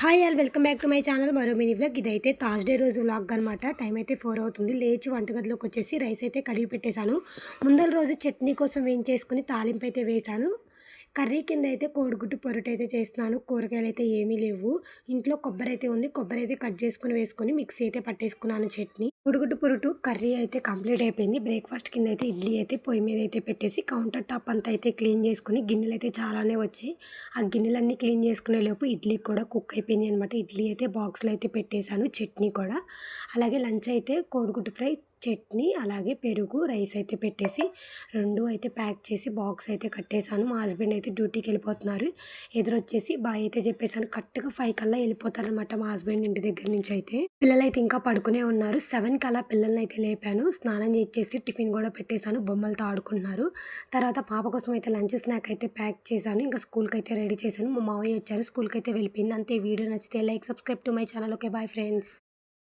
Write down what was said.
Hi all welcome back to my channel. మరో mini vlog. ఇదైతే Thursday రోజు vlog అనమాట టైం అయితే ఫోర్ అవుతుంది. లేచి వంటగదిలోకి వచ్చేసి రైస్ అయితే కడిగి పెట్టేశాను. ముందల రోజు చట్నీ కోసం వేయించేసుకుని తాలింపు అయితే వేశాను. కర్రీ కింద అయితే కోడిగుడ్డు పొరటు అయితే చేస్తున్నాను. కూరగాయలు అయితే ఏమీ లేవు. ఇంట్లో కొబ్బరి అయితే ఉంది. కొబ్బరి అయితే కట్ చేసుకుని వేసుకొని మిక్సీ అయితే పట్టేసుకున్నాను చట్నీ. కోడిగుడ్డు పొరుటు కర్రీ అయితే కంప్లీట్ అయిపోయింది. బ్రేక్ఫాస్ట్ కింద అయితే ఇడ్లీ అయితే పొయ్యి మీద అయితే పెట్టేసి కౌంటర్ టాప్ అంతా అయితే క్లీన్ చేసుకుని గిన్నెలు అయితే చాలానే వచ్చాయి. ఆ గిన్నెలన్నీ క్లీన్ చేసుకునే లోపు ఇడ్లీ కూడా కుక్ అయిపోయింది అనమాట ఇడ్లీ అయితే బాక్స్లో అయితే పెట్టేశాను. చట్నీ కూడా. అలాగే లంచ్ అయితే కోడిగుడ్డు ఫ్రై చట్నీ అలాగే పెరుగు రైస్ అయితే పెట్టేసి రెండు అయితే ప్యాక్ చేసి బాక్స్ అయితే కట్టేశాను. మా హస్బెండ్ అయితే డ్యూటీకి వెళ్ళిపోతున్నారు. ఎదురొచ్చేసి బాయ్ అయితే చెప్పేశాను కరెక్ట్గా ఫైవ్ కల్లా వెళ్ళిపోతారనమాట మా హస్బెండ్ ఇంటి దగ్గర నుంచి అయితే. పిల్లలు అయితే ఇంకా పడుకునే ఉన్నారు. సెవెన్ కల్లా పిల్లల్ని అయితే లేపాను. స్నానం చేసేసి టిఫిన్ కూడా పెట్టేశాను. బొమ్మలతో ఆడుకుంటున్నారు. తర్వాత పాప కోసం అయితే లంచ్ స్నాక్ అయితే ప్యాక్ చేశాను. ఇంకా స్కూల్కి అయితే రెడీ చేశాను. మా మావయ్య వచ్చారు. స్కూల్కి అయితే వెళ్ళిపోయింది. అంతే. వీడియో నచ్చితే like subscribe to my channel. Okay bye friends.